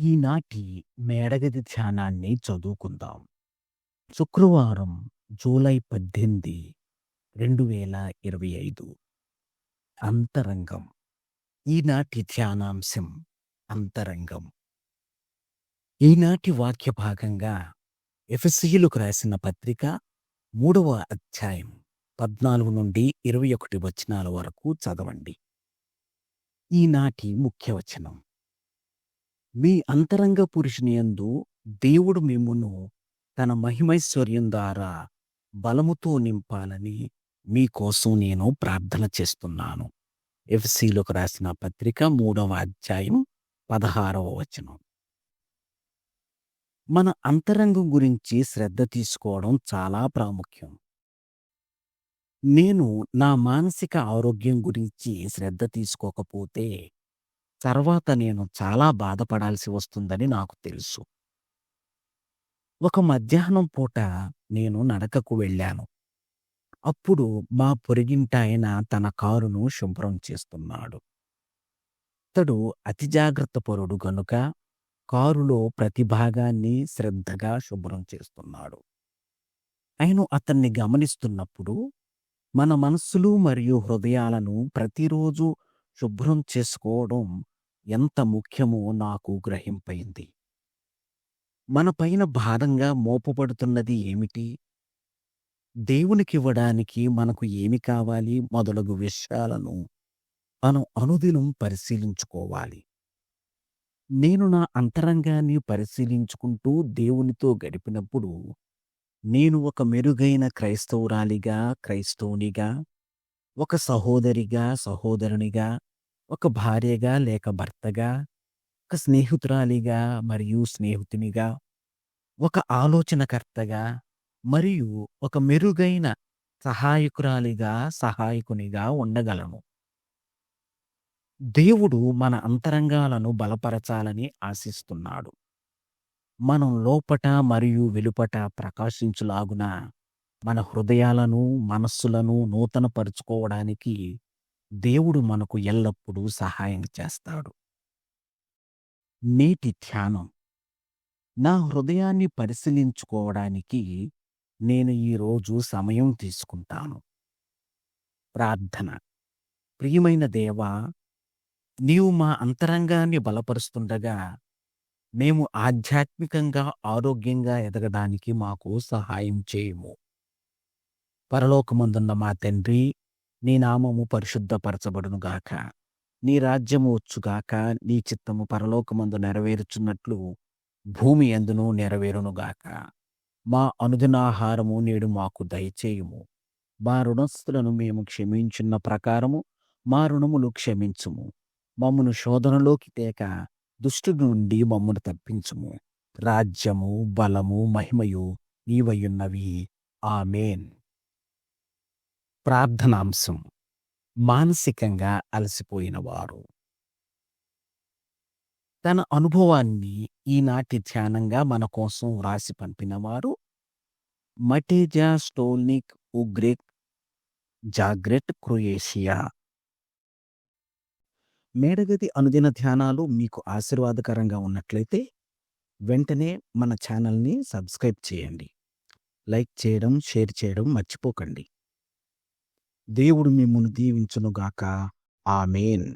ఈనాటి మేడగది ధ్యానాన్ని చదువుకుందాం. శుక్రవారం జూలై పద్దెనిమిది రెండు వేల ఇరవై ఐదు. అంతరంగం. ఈనాటి ధ్యానాంశం అంతరంగం. ఈనాటి వాక్య భాగంగా ఎఫ్ఎస్సీలకు రాసిన పత్రిక మూడవ అధ్యాయం పద్నాలుగు నుండి ఇరవై ఒకటి వచనాల వరకు చదవండి. ఈనాటి ముఖ్య వచనం మీ అంతరంగ పురుషుని యందు దేవుడు మిమ్మును తన మహిమైశ్వర్యం ద్వారా బలముతో నింపాలని మీకోసం నేను ప్రార్థన చేస్తున్నాను. ఎఫ్సీలకు రాసిన పత్రిక మూడవ అధ్యాయం పదహారవ వచనం. మన అంతరంగం గురించి శ్రద్ధ తీసుకోవడం చాలా ప్రాముఖ్యం. నేను నా మానసిక ఆరోగ్యం గురించి శ్రద్ధ తీసుకోకపోతే తర్వాత నేను చాలా బాధపడాల్సి వస్తుందని నాకు తెలుసు. ఒక మధ్యాహ్నం పూట నేను నడకకు వెళ్ళాను. అప్పుడు మా పొరిగింటాయన తన కారును శుభ్రం చేస్తున్నాడు. అతడు అతి జాగ్రత్త పరుడు గనుక కారులో ప్రతి భాగాన్ని శ్రద్ధగా శుభ్రం చేస్తున్నాడు. ఆయన అతన్ని గమనిస్తున్నప్పుడు మన మనస్సులు మరియు హృదయాలను ప్రతిరోజు శుభ్రం చేసుకోవడం ఎంత ముఖ్యమో నాకు గ్రహింపైంది. మన పైన భారంగా మోపబడుతున్నది ఏమిటి? దేవునికివ్వడానికి మనకు ఏమి కావాలి? మొదలగు విషయాలను మనం అనుదినం పరిశీలించుకోవాలి. నేను నా అంతరంగాన్ని పరిశీలించుకుంటూ దేవునితో గడిపినప్పుడు నేను ఒక మెరుగైన క్రైస్తవురాలిగా క్రైస్తవునిగా ఒక సహోదరిగా సహోదరునిగా ఒక భార్యగా లేక భర్తగా ఒక స్నేహితురాలిగా మరియు స్నేహితునిగా ఒక ఆలోచనకర్తగా మరియు ఒక మెరుగైన సహాయకురాలిగా సహాయకునిగా ఉండగలను. దేవుడు మన అంతరంగాలను బలపరచాలని ఆశిస్తున్నాడు. మనం లోపట మరియు వెలుపట ప్రకాశించులాగున మన హృదయాలను మనస్సులను నూతనపరుచుకోవడానికి దేవుడు మనకు ఎల్లప్పుడూ సహాయం చేస్తాడు. నేటి ధ్యానం. నా హృదయాన్ని పరిశీలించుకోవడానికి నేను ఈరోజు సమయం తీసుకుంటాను. ప్రార్థన. ప్రియమైన దేవా నీవు మా అంతరంగాన్ని బలపరుస్తుండగా మేము ఆధ్యాత్మికంగా ఆరోగ్యంగా ఎదగడానికి మాకు సహాయం చేయము. పరలోకమందున్న మా తండ్రి నీ నామము పరిశుద్ధపరచబడునుగాక నీ రాజ్యము వచ్చుగాక నీ చిత్తము పరలోకమందు నెరవేరుచున్నట్లు భూమి ఎందును నెరవేరునుగాక మా అనుదినాహారము నేడు మాకు దయచేయుము. మా రుణస్థులను మేము క్షమించున్న ప్రకారము మా రుణములు క్షమించుము. మమ్మను శోధనలోకి తేక దుష్టు నుండి మమ్మను తప్పించుము. రాజ్యము బలము మహిమయు నీవయున్నవి ఆమెన్. ప్రార్థనాంశం. మానసికంగా అలసిపోయిన వారు తన అనుభవాన్ని ఈనాటి ధ్యానంగా మన కోసం వ్రాసి పంపినవారు మటేజా స్టోల్నిక్ ఉగ్రెక్ జాగ్రెట్ క్రొయేషియా. మేడగది అనుదిన ధ్యానాలు మీకు ఆశీర్వాదకరంగా ఉన్నట్లయితే వెంటనే మన ఛానల్ని సబ్స్క్రైబ్ చేయండి. లైక్ చేయడం షేర్ చేయడం మర్చిపోకండి. దేవుడు మిమ్మల్ని దీవించునుగాక. ఆమెన్.